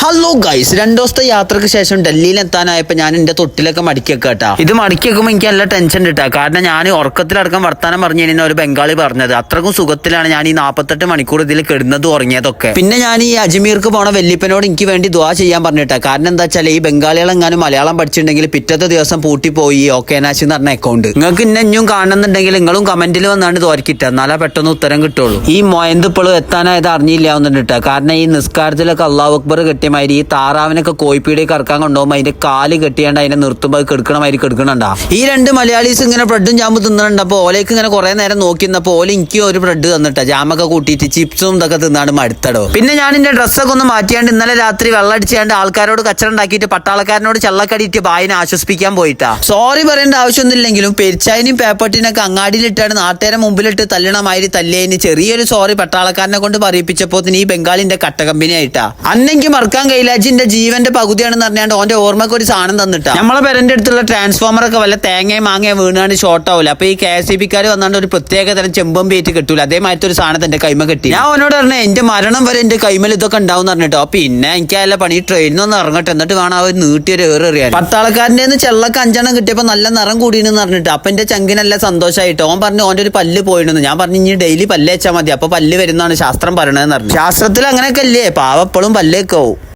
Hello guys രണ്ടു ദിവസത്തെ യാത്രയ്ക്ക് ശേഷം ഡൽഹിയിൽ എത്താനായപ്പോ ഞാൻ എന്റെ തൊട്ടിലൊക്കെ മടക്കി കേട്ടാ. ഇത് മടിക്കുമ്പോ എനിക്ക് നല്ല ടെൻഷൻ കിട്ടാ കാരണം ഞാൻ ഉറക്കത്തിലടക്കം വർത്താനം പറഞ്ഞു കഴിഞ്ഞാൽ ഒരു ബംഗാളി പറഞ്ഞത്. അത്രക്കും സുഖത്തിലാണ് ഞാൻ ഈ നാപ്പത്തെട്ട് മണിക്കൂർ ഇതിൽ കിടന്നത് ഉറങ്ങിയതൊക്കെ. പിന്നെ ഞാൻ ഈ അജ്മീർക്ക് പോണ വെല്ലിപ്പനോട് എനിക്ക് വേണ്ടി ദുവാ ചെയ്യാൻ പറഞ്ഞിട്ടാ. കാരണം എന്താ വെച്ചാൽ ഈ ബംഗാളികൾ എങ്ങാനും മലയാളം പഠിച്ചിട്ടുണ്ടെങ്കിൽ പിറ്റത്തെ ദിവസം പൂട്ടിപ്പോയി ഓക്കെ നാശ് എന്ന് പറഞ്ഞ അക്കൗണ്ട് നിങ്ങൾക്ക് ഇന്നെ ഇനിയും കാണുന്നുണ്ടെങ്കിൽ നിങ്ങളും കമന്റിൽ വന്നാണ് തോരക്കിട്ട എന്നാലേ പെട്ടെന്ന് ഉത്തരം കിട്ടുള്ളൂ. ഈ മൊയന്ത് ഇപ്പോഴും എത്താനായത് അറിഞ്ഞില്ല എന്നിട്ടാ കാരണം ഈ നിസ്കാരത്തിലൊക്കെ അള്ളാഹ് അക്ബർ കെട്ടിയമാതിരി ഈ താറാവിനൊക്കെ കോയിപ്പീടിയൊക്കെ ഇറക്കാൻ കൊണ്ടുപോകുമ്പോൾ അതിന്റെ കാൽ കെട്ടിയാണ്ട് അതിനെ നിർത്തുമ്പോൾ അത് കെടുക്കണമാതിരി കെടുക്കണണ്ടാ? ഈ രണ്ട് മലയാളീസ് ഇങ്ങനെ ബ്രെഡും ജാമും തിന്നണുണ്ട്. അപ്പോൾ ഓലേക്ക് ഇങ്ങനെ കുറെ നേരം നോക്കി നിന്നപ്പോൾ ഓല എനിക്ക് ഒരു ബ്രെഡ് തന്നിട്ടാ. ജാമൊക്കെ കൂട്ടിയിട്ട് ചിപ്സും ഇതൊക്കെ തിന്നാണ്ട് മടുത്തടോ. പിന്നെ ഞാൻ എന്റെ ഡ്രസ്സൊക്കെ ഒന്ന് മാറ്റിയാണ്ട് ഇന്നലെ രാത്രി വെള്ളം അടിച്ചാണ്ട് ആൾക്കാരോട് കച്ചറ ഉണ്ടാക്കിയിട്ട് പട്ടാളക്കാരനോട് ചള്ളക്കടിയിട്ട് ബായിനെ ആശ്വസിപ്പിക്കാൻ പോയിട്ടാ. സോറി പറയേണ്ട ആവശ്യമൊന്നുമില്ലെങ്കിലും പെരിച്ചായനും പേപ്പട്ടിനൊക്കെ അങ്ങാടിയിലിട്ടാണ് നാട്ടുകാരെ മുമ്പിലിട്ട് തല്ലണ മാതിരി തല്ലിയതിന് ചെറിയൊരു സോറി പട്ടാളക്കാരനെ കൊണ്ട് പറയിപ്പിച്ചപ്പോ ഈ ബംഗാളിന്റെ കട്ട കമ്പനി ആയിട്ടാ അന്നെങ്കിൽ മറക്കാൻ കൈലാജിന്റെ ജീവന്റെ പകുതിയാണെന്ന് പറഞ്ഞാണ്ട് ഓന്റെ ഓർമ്മക്ക് ഒരു സാധനം തന്നിട്ടാ. നമ്മളെ പെരന്റെ അടുത്തുള്ള ട്രാൻസ്ഫോമർ ഒക്കെ വല്ല തേങ്ങയും മാങ്ങയും വീണാണ് ഷോർട്ട് ആവില്ല അപ്പൊ ഈ കെ എസ് ഇ ബിക്കാർ വന്നാണ്ട് ഒരു പ്രത്യേക തരം ചെമ്പം പേറ്റ് കിട്ടൂല. അതേമാതിരി ഒരു സാധനം എന്റെ കൈമ കിട്ടി. ഞാൻ അവനോട് പറഞ്ഞ എന്റെ മരണം വരെ എന്റെ കൈമൽ ഇതൊക്കെ ഉണ്ടാവും പറഞ്ഞിട്ടോ. പിന്നെ എനിക്ക് അല്ല പണി ട്രെയിനിൽ ഒന്ന് ഇറങ്ങട്ടെ. എന്നിട്ട് വേണം അവർ നീട്ടിയൊരു ഏറ് എറിയാൻ. പട്ടാളക്കാരന്റെ ചെള്ളക്ക് അഞ്ചെണ്ണം കിട്ടിയപ്പോ നല്ല നിറം കൂടിയെന്ന് പറഞ്ഞിട്ട്. അപ്പൊ എന്റെ ചങ്കിനല്ല സന്തോഷമായിട്ട് ഓൻ പറഞ്ഞു ഓന്റെ ഒരു പല്ല് പോയിരുന്നു ഞാൻ പറഞ്ഞു ഇനി ഡെയിലി പല്ല് വെച്ചാൽ മതി. അപ്പൊ പല്ല് വരുന്നതാണ് ശാസ്ത്രം പറയണതെന്ന് പറഞ്ഞു. ശാസ്ത്രത്തിൽ അങ്ങനെയൊക്കെ അല്ലേ പാവപ്പോഴും പല്ലേക്കാവും.